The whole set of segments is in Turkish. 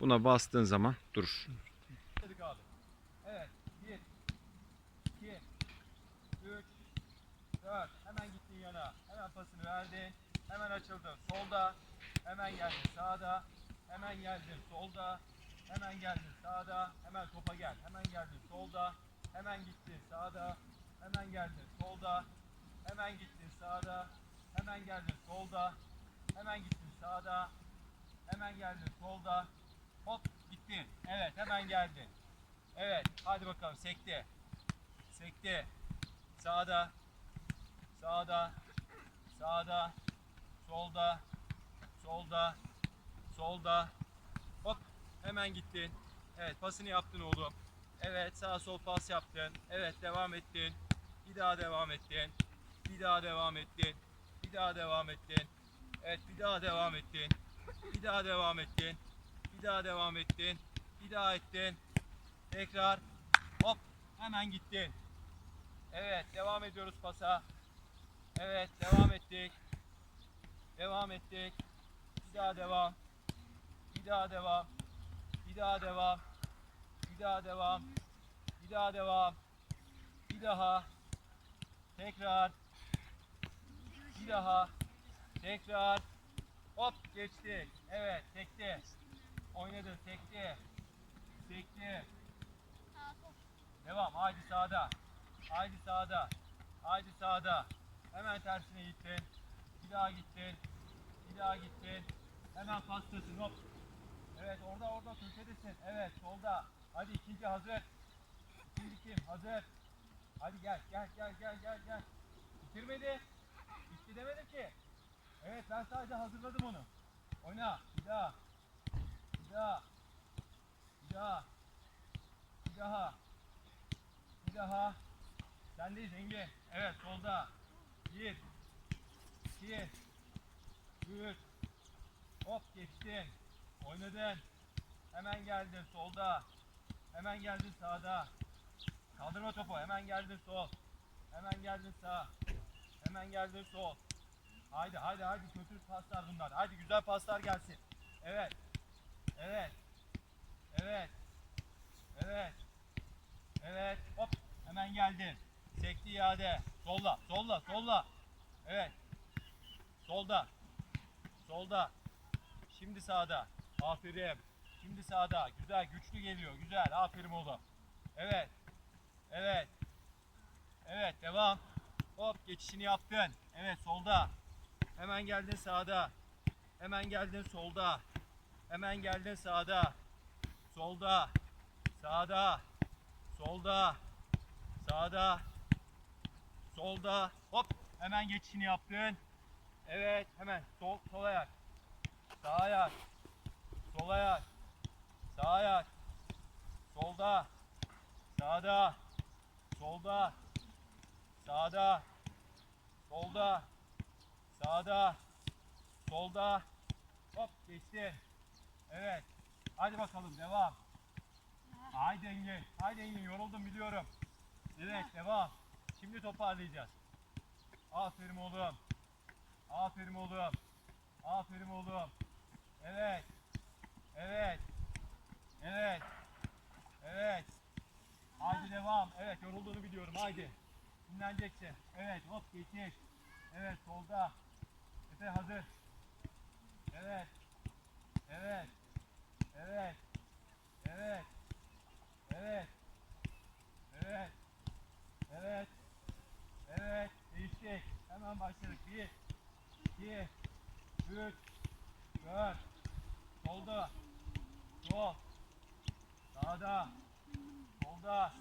Buna bastığın zaman durur. Evet. 1, 2, 3, 4. Hemen gittin yana. Hemen pasını verdin. Hemen açıldın. Solda. Hemen geldin sağda. Hemen geldin solda. Hemen geldin sağda. Hemen topa gel. Hemen geldin solda. Hemen gittin sağda. Hemen geldin solda. Hemen gittin sağda. Hemen geldin solda. Hemen gittin sağda. Hemen geldin solda. Hop gittin. Evet hemen geldin. Evet hadi bakalım sekti. Sekti. Sağda. Sağda. Sağda. Solda. Solda. Solda. Hop hemen gittin. Evet pasını yaptın oğlum. Evet sağ sol pas yaptın. Evet devam ettin. Bir daha devam ettin. Bir daha devam ettin. Bir daha devam ettin. Evet bir daha devam ettin. Bir daha devam ettin. Bir daha devam ettin. Bir daha ettin. Tekrar. Hop. Hemen gittin. Evet. Devam ediyoruz pasa. Evet. Devam ettik. Devam ettik. Bir daha devam. Bir daha devam. Bir daha devam. Bir daha devam. Bir daha devam. Bir daha. Tekrar. Bir daha. Tekrar. Hop geçtik. Evet tekti. Oynadın tekti. Tekti. Devam. Haydi sağda. Haydi sağda. Haydi sağda. Hemen tersine gittin. Bir daha gittin. Bir daha gittin. Hemen pastasın. Hop. Evet orada orada köşedesin. Evet solda. Hadi ikinci hazır. İkinci kim? Hazır. Hadi gel gel gel gel gel gel. Bitirmedi. Bitti demedim ki. Evet ben sadece hazırladım onu. Oyna. Bir daha. Bir daha. Bir daha. Bir daha. Bir daha. Sendeyiz Engin. Evet solda. Bir. iki, Üç. Hop geçtin. Oynadın. Hemen geldin solda. Hemen geldin sağda. Kaldırma topu. Hemen geldin sol. Hemen geldin sağ. Hemen geldin sol. Haydi haydi haydi kötü paslar bunlar. Haydi güzel paslar gelsin. Evet. Evet. Evet. Evet. Evet. Hop. Hemen geldin. Sekti iade. Solla. Solla. Solla. Evet. Solda. Solda. Şimdi sağda. Aferin. Şimdi sağda. Güzel. Güçlü geliyor. Güzel. Aferin oğlum. Evet. Evet. Evet. Devam. Hop. Geçişini yaptın. Evet. Solda. Hemen geldin sağda. Hemen geldin solda. Hemen geldin sağda. Solda. Sağda. Solda. Sağda. Solda. Hop. Hemen geçişini yaptın. Evet. Hemen sol, sol ayak. Sağ ayak. Sol ayak. Sağ ayak. Solda. Sağda. Solda. Sağda. Solda. Sağda. Solda. Hop geçti. Evet. Hadi bakalım devam. Haydi Engin. Haydi Engin yoruldum biliyorum. Evet devam. Şimdi toparlayacağız. Aferin oğlum. Aferin oğlum. Aferin oğlum. Evet. Evet. Evet. Evet. Haydi devam. Evet yorulduğunu biliyorum. Haydi. Dinleneceksin. Evet hop geçiş. Evet solda. Efe hazır. Evet. Evet. Evet. Evet. Evet. Evet. Evet. Evet. Değiştik. Hemen başladık. Bir. iki, Üç. Dört. Solda. Sol. Sağda. Solda.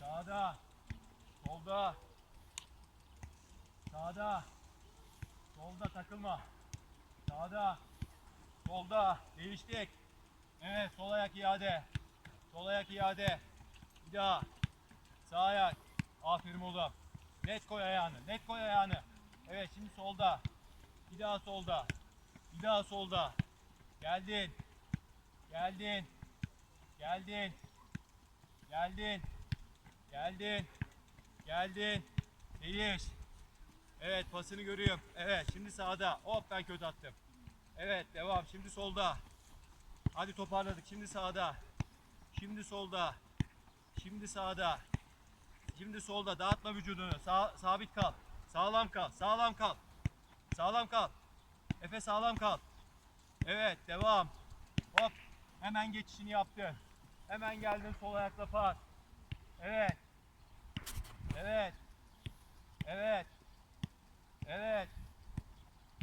Sağda. Solda. Sağda. Solda takılma. Sağda. Solda. Değiştik. Evet sol ayak iade. Sol ayak iade. Bir daha. Sağ ayak. Aferin oğlum. Net koy ayağını. Net koy ayağını. Evet şimdi solda. Bir daha solda. Bir daha solda. Geldin. Geldin. Geldin. Geldin. Geldin. Geldin. Değiş. Evet pasını görüyorum. Evet şimdi sağda. Hop ben kötü attım. Evet devam. Şimdi solda. Hadi toparladık. Şimdi sağda. Şimdi solda. Şimdi sağda. Şimdi solda. Dağıtma vücudunu. Sağ, sabit kal. Sağlam kal. Sağlam kal. Sağlam kal. Efe sağlam kal. Evet devam. Hop. Hemen geçişini yaptın. Hemen geldin sol ayakla pas. Evet. Evet. Evet. Evet.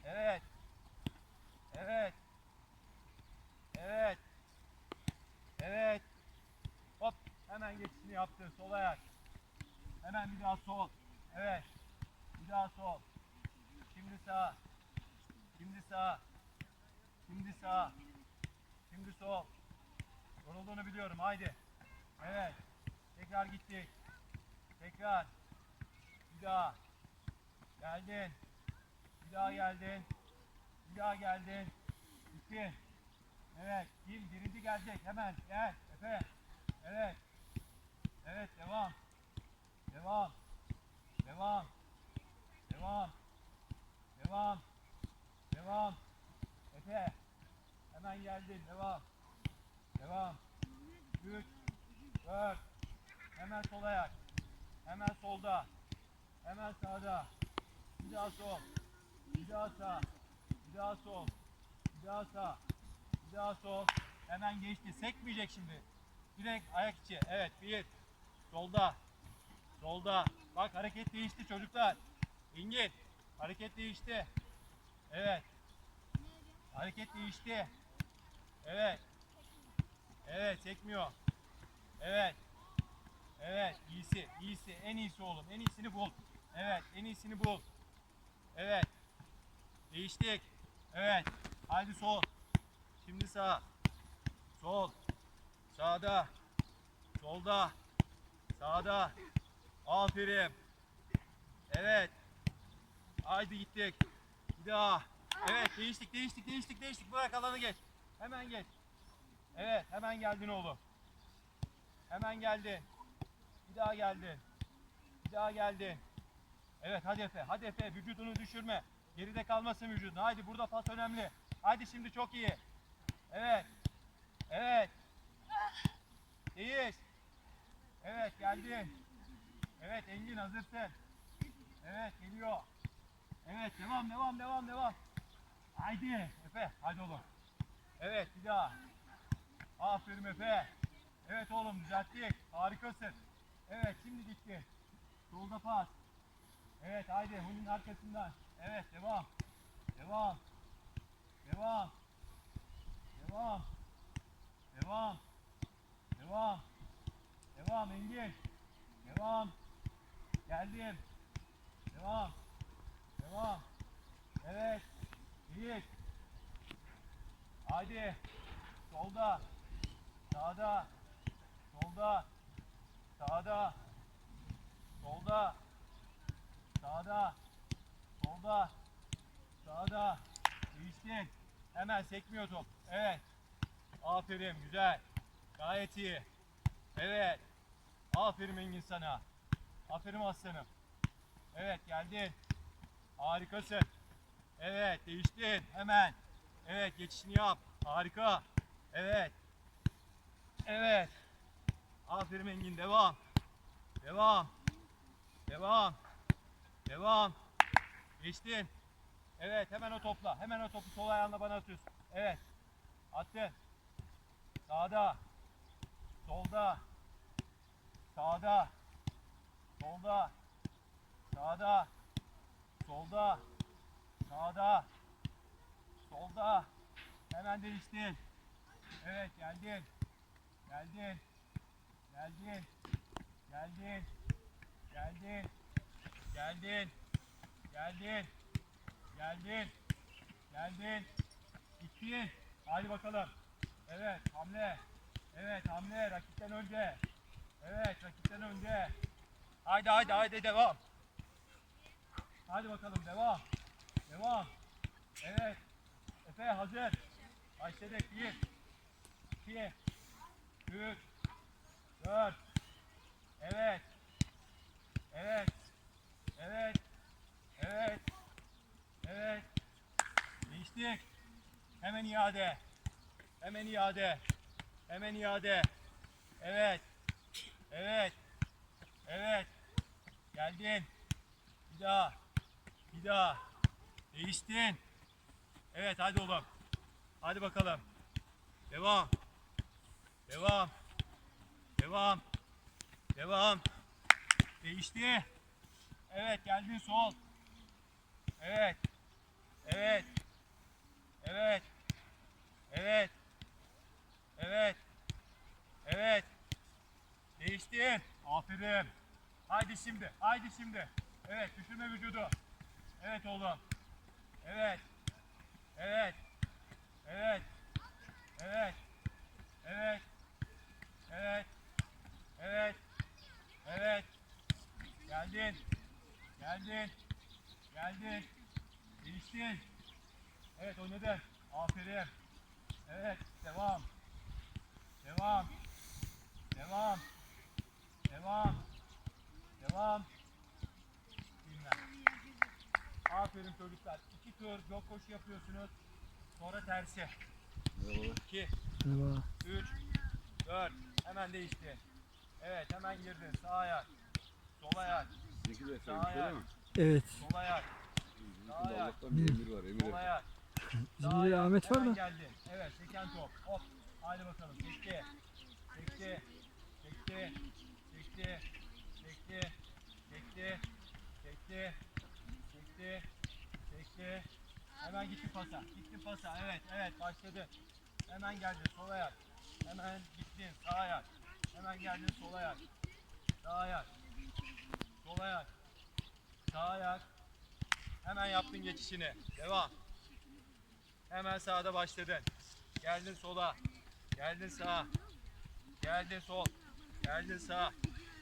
Evet. Evet. Evet. Evet. Hop. Hemen geçişini yaptın. Sol ayak. Hemen bir daha sol. Evet. Bir daha sol. Şimdi sağ. Şimdi sağ. Şimdi sağ. Şimdi sol. Yorulduğunu biliyorum. Haydi. Evet. Tekrar gittik. Tekrar. Bir daha. Geldin. Bir daha geldin. Bir daha geldin. Gittin. Evet. Kim? Birinci gelecek. Hemen. Gel. Efe. Evet. Evet. Devam. Devam. Devam. Devam. Devam. Devam. Efe. Hemen geldin. Devam. Devam. 3 4 Hemen sol ayak. Hemen solda. Hemen sağda. Bir daha sol. Bir daha sağ. Bir daha sol. Bir daha sağ. Daha sol. Hemen geçti. Sekmeyecek şimdi. Direkt ayak içi. Evet. Bir. Solda. Solda. Bak hareket değişti çocuklar. İngil. Hareket değişti. Evet. Hareket değişti. Evet. Evet çekmiyor. Evet. Evet iyisi iyisi en iyisi oğlum en iyisini bul. Evet en iyisini bul. Evet. Değiştik. Evet. Haydi sol. Şimdi sağ. Sol. Sağda. Solda. Sağda. Aferin. Evet. Haydi gittik. Bir daha. Evet değiştik değiştik değiştik değiştik. Bırak alanı geç. Hemen geç. Evet hemen geldin oğlum. Hemen geldin. Bir daha geldin. Bir daha geldin. Evet hadi Efe. Hadi Efe vücudunu düşürme. Geride kalmasın vücudun. Haydi burada pas önemli. Haydi şimdi çok iyi. Evet. Evet. Değiş. Evet geldin. Evet Engin hazırsın. Evet geliyor. Evet devam devam devam devam. Haydi Efe hadi oğlum. Evet bir daha. Aferin Efe. Evet oğlum düzelttik. Harikasın. Evet şimdi gitti. Solda pas. Evet haydi Hun'un arkasından. Evet devam. Devam. Devam. Devam. Devam. Devam. Devam Engin. Devam. Geldim. Devam. Devam. Evet. İyi. Haydi. Solda. Sağda. Solda. Sağda. Solda. Sağda. Solda. Sağda. Değiştin. Hemen sekmiyor top. Evet. Aferin. Güzel. Gayet iyi. Evet. Aferin Engin sana. Aferin aslanım. Evet geldin. Harikasın. Evet değiştin. Hemen. Evet geçişini yap. Harika. Evet. Evet. Aferin Engin devam. Devam. Devam. Devam. Geçtin. Evet hemen o topla. Hemen o topu sol ayağınla bana atıyorsun. Evet. Attın. Sağda. Solda. Sağda. Solda. Sağda. Solda. Sağda. Solda. Hemen değiştin. Evet geldin. Geldin. Geldin. Geldin. Geldin. Geldin. Geldin. Geldin. Geldin. Gittin. Hadi bakalım. Evet hamle. Evet hamle rakipten önce. Evet rakipten önce. Haydi haydi haydi devam. Hadi bakalım devam. Devam. Evet. Efe hazır. Başladık. 1 2 3 4 Evet. Evet. Evet. Evet. Evet. Değiştik. Hemen iade. Hemen iade. Hemen iade. Evet. Evet. Evet. Geldin. Bir daha. Bir daha. Değiştin. Evet hadi oğlum. Hadi bakalım. Devam. Devam. Devam. Devam. Değişti. Evet geldin sol. Evet. Evet. Evet. Evet. Evet. Değiştin. Aferin. Haydi şimdi. Haydi şimdi. Evet düşürme vücudu. Evet oğlum. Evet. Evet. Evet. Evet. Evet. Evet. Evet. Evet. Geldin. Geldin. Geldin. Değiştin. Evet oynadın. Aferin. Evet. Devam. Devam. Devam. Devam. Bilmem. Aferin çocuklar. İki tur jog koşu yapıyorsunuz. Sonra tersi. İki. Merhaba. 3, 4. Hemen değişti. Evet hemen girdin. Sağ ayak. Sol ayak. Sekiz de Sağ efendim öyle ayak. mi? Evet. Sol ayak. Sağ ayak. Allah'tan bir emir var Sol emir. ayak. Bizim Sağ bir de ayak. Ahmet var Hemen da. geldin. Evet seken top. Hop. Haydi bakalım. Çekti. Çekti. Çekti. Çekti. Çekti. Çekti. Çekti. Çekti. Çekti. Hemen gitti pasa. Gitti pasa. Evet. Evet. Başladı. Hemen geldin. Sol ayak. Hemen gittin. Sağ ayak. Hemen geldin. Sol ayak. Sağ ayak. Sol ayak. Sağ ayak. Hemen yaptın geçişini. Devam. Hemen sağda başladın. Geldin sola. Geldin sağa. Geldin sol. Geldin sağ.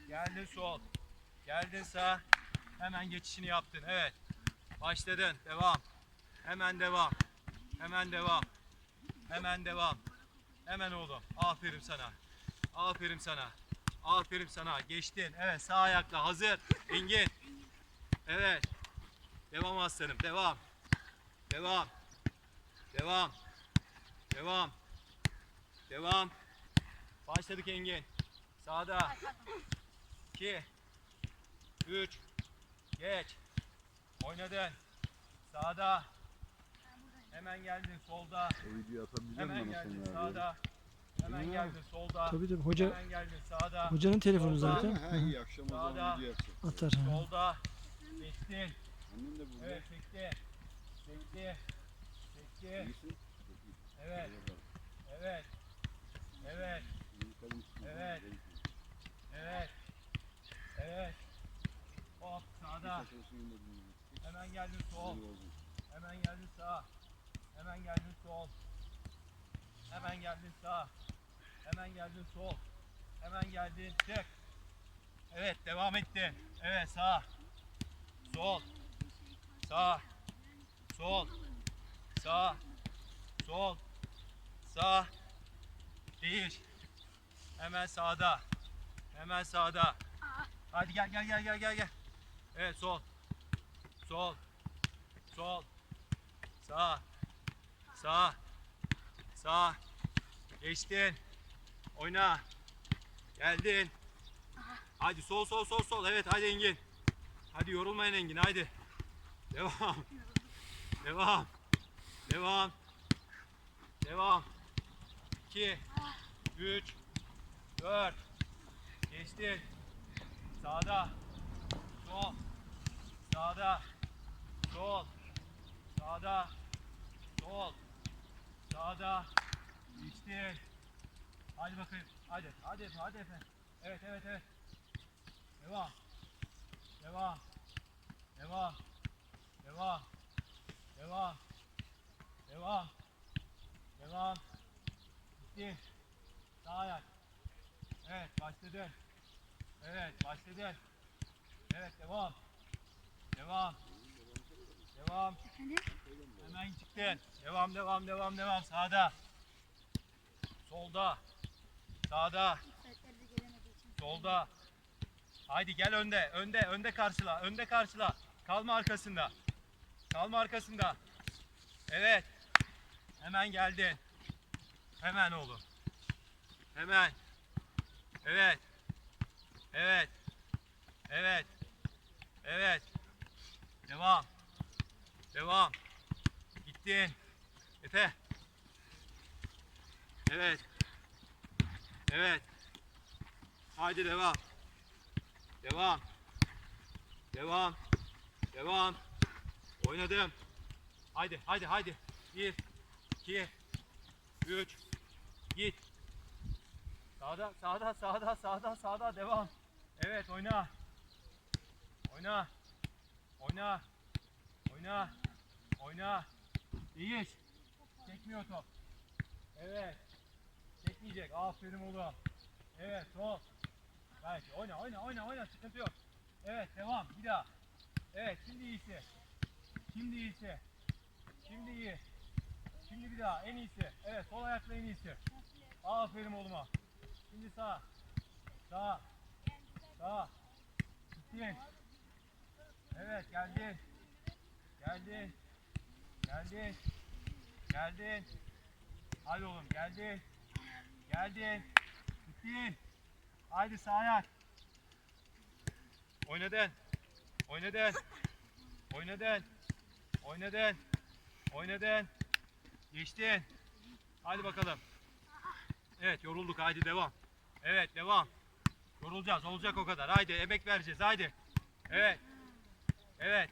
Geldin sol. Geldin sağ. Hemen geçişini yaptın. Evet. Başladın. Devam. Hemen devam. Hemen devam. Hemen devam. Hemen oğlum. Aferin sana. Aferin sana. Aferin sana. Geçtin. Evet sağ ayakla hazır. Engin. Evet. Devam aslanım. Devam. Devam. Devam. Devam. Devam. Başladık Engin. Sağda. 2 3 Geç. Oynadın. Sağda. Hemen geldin solda. O videoyu atabilecek Hemen misin geldin bana sonra? abi? sağda. Hemen geldin solda. Tabii tabii hoca Hemen geldin sağda. hocanın telefonu Solda. zaten. Ha iyi akşam o Sağda. zaman video yapacak. Atar. ha. Solda. Geçtin. Annen de burada. Evet çekti. Çekti. Çekti. İyisin. Evet. Evet. Evet. Evet. Evet. Evet. Hop sağda. Hemen geldin sol. Hemen geldin sağ. Hemen geldin sol. Hemen geldin sağ. Hemen geldin sol. Hemen geldin çık. Evet devam ettin. Evet sağ. Sol. Sağ. Sol. Sağ. Sol. Sağ. Değiş. Hemen sağda. Hemen sağda. Hadi gel gel gel gel gel gel. Evet sol. Sol. Sol. Sağ. Sağ. Sağ. Geçtin. Oyna. Geldin. Hadi sol sol sol sol. Evet hadi Engin. Hadi yorulmayın Engin hadi. Devam. Devam. Devam. Devam. 2 3 4 Geçtin. Sağda. Sol. Sağda. Sol. Sağda. Sol. Sağda. Geçtin. Hadi bakayım. Hadi. Hadi Efe. Hadi Efe. Evet evet evet. Devam. Devam. Devam. Devam. Devam. Devam. Devam. Gitti. Sağ ayak. Evet başladın. Evet başladın. Evet devam. Devam. Devam. Hemen çıktın. Devam devam devam devam. Sağda. Solda. Sağda. Solda. Haydi gel önde. Önde. Önde karşıla. Önde karşıla. Kalma arkasında. Kalma arkasında. Evet. Hemen geldin. Hemen oğlum. Hemen. Evet. Evet. Evet. Evet. Devam. Devam. Gittin. Efe. Evet. Evet. Haydi devam. Devam. Devam. Devam. Oynadım. Haydi, haydi, haydi. Bir, iki, üç. Git. Sağda, sağda, sağda, sağda, sağda. Devam. Evet, oyna. Oyna. Oyna. Oyna. Oyna. Değiş. Çekmiyor top. Evet. Çekmeyecek. Aferin oğlum. Evet, sol. Belki oyna, oyna, oyna, oyna. Sıkıntı yok. Evet, devam. Bir daha. Evet, şimdi iyisi. Şimdi iyisi. Şimdi iyi. Şimdi bir daha. En iyisi. Evet, sol ayakla en iyisi. Aferin oğluma. Şimdi sağ. Sağ. Sağ. Gittin. Evet, geldin. Geldin. Geldin. Geldin. Hadi oğlum, geldin. Geldin. Gittin. Haydi sağ ayak. Oynadın. Oynadın. Oynadın. Oynadın. Oynadın. Geçtin. Hadi bakalım. Evet yorulduk. Haydi devam. Evet devam. Yorulacağız. Olacak o kadar. Haydi emek vereceğiz. Haydi. Evet. Evet.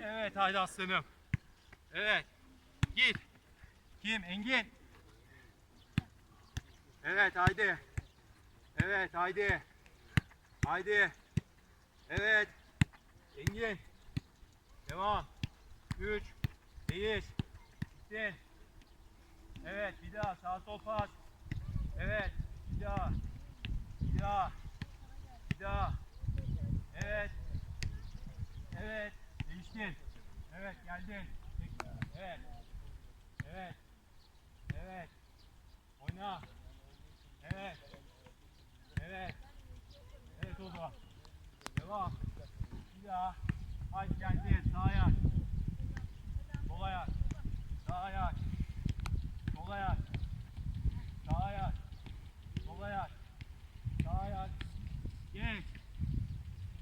Evet haydi aslanım. Evet. Git. Kim? Engin. Evet haydi. Evet haydi. Haydi. Evet. Engin. Devam. 3. Değiş. Gittin. Evet bir daha sağ sol pas. Evet bir daha. Bir daha. Bir daha. Evet. Evet. Değiştin. Evet geldin. Evet. Evet. Evet. Oyna. Evet. Evet. Evet oldu. Devam. Bir daha. Haydi geldi. Sağ ayak. Sol ayak. Sağ ayak. Sol ayak. Sağ ayak. Sol ayak. Sağ ayak. Geç.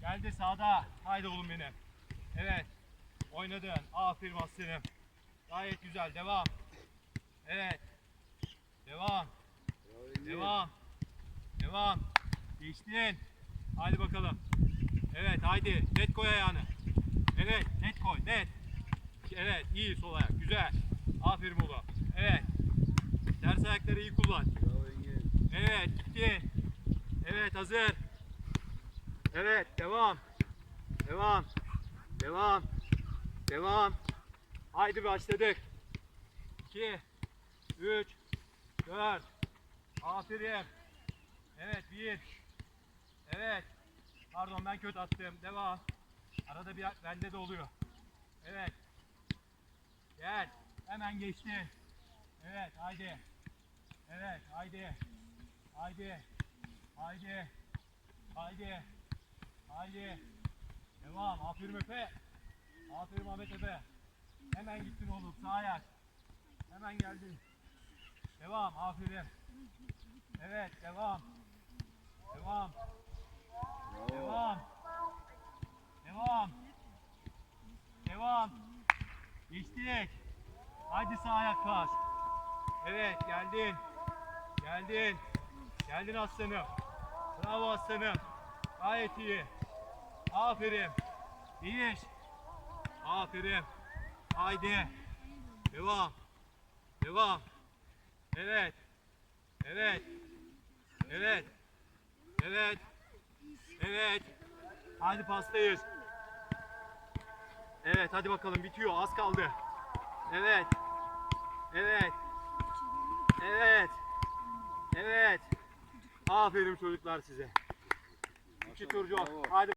Geldi sağda. Haydi oğlum benim. Evet. Oynadın. Aferin aslanım. Gayet güzel. Devam. Evet. Devam. Devam. Devam. Geçtin. Haydi bakalım. Evet haydi. Net koy ayağını. Evet net koy. Net. Evet iyi sol ayak. Güzel. Aferin oğlum. Evet. Ters ayakları iyi kullan. Evet gitti. Evet hazır. Evet devam. Devam. Devam. Devam. Haydi başladık. 2 3 4 Aferin. Evet bir. Evet. Pardon ben kötü attım. Devam. Arada bir bende de oluyor. Evet. Gel. Hemen geçti. Evet haydi. Evet haydi. Haydi. Haydi. Haydi. Haydi. Devam. Aferin Efe. Aferin Ahmet Efe. Hemen gittin oğlum. Sağ ayak. Hemen geldin. Devam. Aferin. Evet. Devam. Devam. Devam. Devam. Devam. Geçtik. Haydi sağ ayak pas. Evet geldin. Geldin. Geldin aslanım. Bravo aslanım. Gayet iyi. Aferin. İyi iş. Aferin. Haydi. Devam. Devam. Evet. Evet. Evet. Evet. Evet. Hadi pastayız. Evet hadi bakalım bitiyor az kaldı. Evet. Evet. Evet. Evet. Aferin çocuklar size. İki turcu. Hadi.